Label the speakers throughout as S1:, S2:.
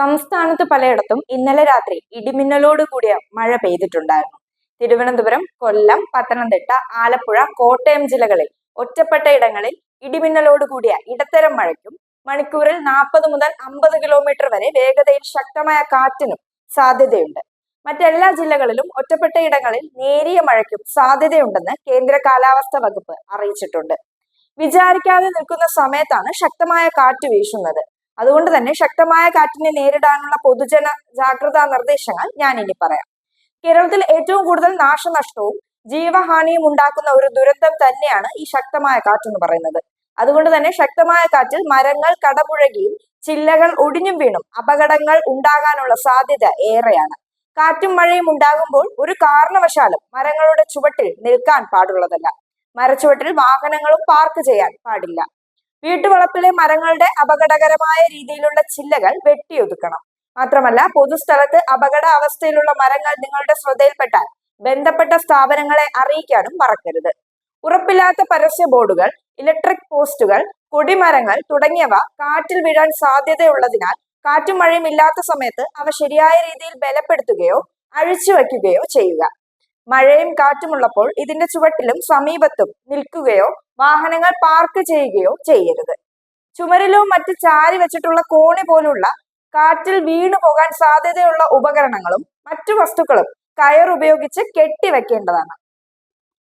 S1: സംസ്ഥാനത്ത് പലയിടത്തും ഇന്നലെ രാത്രി ഇടിമിന്നലോട് കൂടിയ മഴ പെയ്തിട്ടുണ്ടായിരുന്നു തിരുവനന്തപുരം കൊല്ലം പത്തനംതിട്ട ആലപ്പുഴ കോട്ടയം ജില്ലകളിൽ ഒറ്റപ്പെട്ട ഇടങ്ങളിൽ ഇടിമിന്നലോട് കൂടിയ ഇടത്തരം മഴയ്ക്കും മണിക്കൂറിൽ നാൽപ്പത് മുതൽ അമ്പത് കിലോമീറ്റർ വരെ വേഗതയിൽ ശക്തമായ കാറ്റിനും സാധ്യതയുണ്ട് മറ്റെല്ലാ ജില്ലകളിലും ഒറ്റപ്പെട്ട ഇടങ്ങളിൽ നേരിയ മഴയ്ക്കും സാധ്യതയുണ്ടെന്ന് കേന്ദ്ര കാലാവസ്ഥാ വകുപ്പ് അറിയിച്ചിട്ടുണ്ട് വിചാരിക്കാതെ നിൽക്കുന്ന സമയത്താണ് ശക്തമായ കാറ്റ് വീശുന്നത് അതുകൊണ്ട് തന്നെ ശക്തമായ കാറ്റിനെ നേരിടാനുള്ള പൊതുജന ജാഗ്രതാ നിർദ്ദേശങ്ങൾ ഞാൻ ഇനി പറയാം കേരളത്തിൽ ഏറ്റവും കൂടുതൽ നാശനഷ്ടവും ജീവഹാനിയും ഉണ്ടാക്കുന്ന ഒരു ദുരന്തം തന്നെയാണ് ഈ ശക്തമായ കാറ്റ് എന്ന് പറയുന്നത് അതുകൊണ്ട് തന്നെ ശക്തമായ കാറ്റിൽ മരങ്ങൾ കടപുഴകിയും ചില്ലകൾ ഒടിഞ്ഞും വീണും അപകടങ്ങൾ ഉണ്ടാകാനുള്ള സാധ്യത ഏറെയാണ് കാറ്റും മഴയും ഉണ്ടാകുമ്പോൾ ഒരു കാരണവശാലും മരങ്ങളുടെ ചുവട്ടിൽ നിൽക്കാൻ പാടുള്ളതല്ല മരച്ചുവട്ടിൽ വാഹനങ്ങളും പാർക്ക് ചെയ്യാൻ പാടില്ല വീട്ടുവളപ്പിലെ മരങ്ങളുടെ അപകടകരമായ രീതിയിലുള്ള ചില്ലകൾ വെട്ടിയൊതുക്കണം മാത്രമല്ല പൊതുസ്ഥലത്ത് അപകട അവസ്ഥയിലുള്ള മരങ്ങൾ നിങ്ങളുടെ ശ്രദ്ധയിൽപ്പെട്ടാൽ ബന്ധപ്പെട്ട സ്ഥാപനങ്ങളെ അറിയിക്കാനും മറക്കരുത് ഉറപ്പില്ലാത്ത പരസ്യ ബോർഡുകൾ ഇലക്ട്രിക് പോസ്റ്റുകൾ കൊടിമരങ്ങൾ തുടങ്ങിയവ കാറ്റിൽ വീഴാൻ സാധ്യതയുള്ളതിനാൽ കാറ്റും മഴയും ഇല്ലാത്ത സമയത്ത് അവ ശരിയായ രീതിയിൽ ബലപ്പെടുത്തുകയോ അഴിച്ചു വയ്ക്കുകയോ ചെയ്യുക മഴയും കാറ്റുമുള്ളപ്പോൾ ഇതിന്റെ ചുവട്ടിലും സമീപത്തും നിൽക്കുകയോ വാഹനങ്ങൾ പാർക്ക് ചെയ്യുകയോ ചെയ്യരുത് ചുമരിലോ മറ്റ് ചാരി വെച്ചിട്ടുള്ള കോണി പോലുള്ള കാറ്റിൽ വീണു പോകാൻ സാധ്യതയുള്ള ഉപകരണങ്ങളും മറ്റു വസ്തുക്കളും കയർ ഉപയോഗിച്ച് കെട്ടിവെക്കേണ്ടതാണ്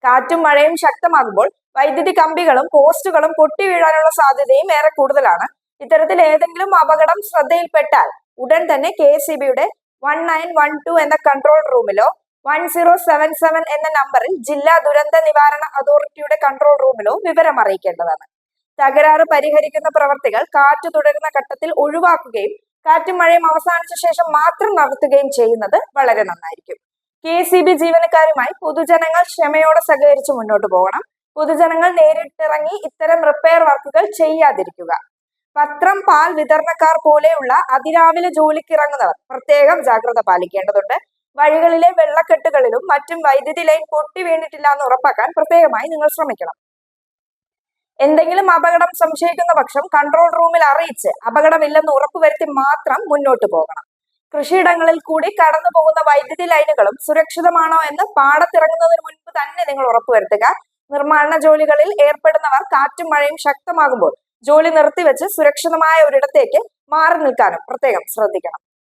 S1: കാറ്റും മഴയും ശക്തമാകുമ്പോൾ വൈദ്യുതി കമ്പികളും പോസ്റ്റുകളും പൊട്ടി വീഴാനുള്ള സാധ്യതയും ഏറെ കൂടുതലാണ് ഇത്തരത്തിൽ ഏതെങ്കിലും അപകടം ശ്രദ്ധയിൽപ്പെട്ടാൽ ഉടൻ തന്നെ കെ എസ് സി ബിയുടെ വൺ നയൻ വൺ ടു എന്ന കൺട്രോൾ റൂമിലോ വൺ സീറോ സെവൻ സെവൻ എന്ന നമ്പറിൽ ജില്ലാ ദുരന്ത നിവാരണ അതോറിറ്റിയുടെ കൺട്രോൾ റൂമിലോ വിവരം അറിയിക്കേണ്ടതാണ് തകരാറ് പരിഹരിക്കുന്ന പ്രവർത്തികൾ കാറ്റ് തുടരുന്ന ഘട്ടത്തിൽ ഒഴിവാക്കുകയും കാറ്റും മഴയും അവസാനിച്ച ശേഷം മാത്രം നടത്തുകയും ചെയ്യുന്നത് വളരെ നന്നായിരിക്കും കെ സി ബി ജീവനക്കാരുമായി പൊതുജനങ്ങൾ ക്ഷമയോടെ സഹകരിച്ച് മുന്നോട്ട് പോകണം പൊതുജനങ്ങൾ നേരിട്ടിറങ്ങി ഇത്തരം റിപ്പയർ വർക്കുകൾ ചെയ്യാതിരിക്കുക പത്രം പാൽ വിതരണക്കാർ പോലെയുള്ള അതിരാവിലെ ജോലിക്കിറങ്ങുന്നവർ പ്രത്യേകം ജാഗ്രത പാലിക്കേണ്ടതുണ്ട് വഴികളിലെ വെള്ളക്കെട്ടുകളിലും മറ്റും വൈദ്യുതി ലൈൻ പൊട്ടി വീണിട്ടില്ല എന്ന് ഉറപ്പാക്കാൻ പ്രത്യേകമായി നിങ്ങൾ ശ്രമിക്കണം എന്തെങ്കിലും അപകടം സംശയിക്കുന്ന പക്ഷം കൺട്രോൾ റൂമിൽ അറിയിച്ച് അപകടമില്ലെന്ന് ഉറപ്പുവരുത്തി മാത്രം മുന്നോട്ട് പോകണം കൃഷിയിടങ്ങളിൽ കൂടി കടന്നു പോകുന്ന വൈദ്യുതി ലൈനുകളും സുരക്ഷിതമാണോ എന്ന് പാടത്തിറങ്ങുന്നതിന് മുൻപ് തന്നെ നിങ്ങൾ ഉറപ്പുവരുത്തുക നിർമ്മാണ ജോലികളിൽ ഏർപ്പെടുന്നവർ കാറ്റും മഴയും ശക്തമാകുമ്പോൾ ജോലി നിർത്തിവെച്ച് സുരക്ഷിതമായ ഒരിടത്തേക്ക് മാറി നിൽക്കാനും പ്രത്യേകം ശ്രദ്ധിക്കണം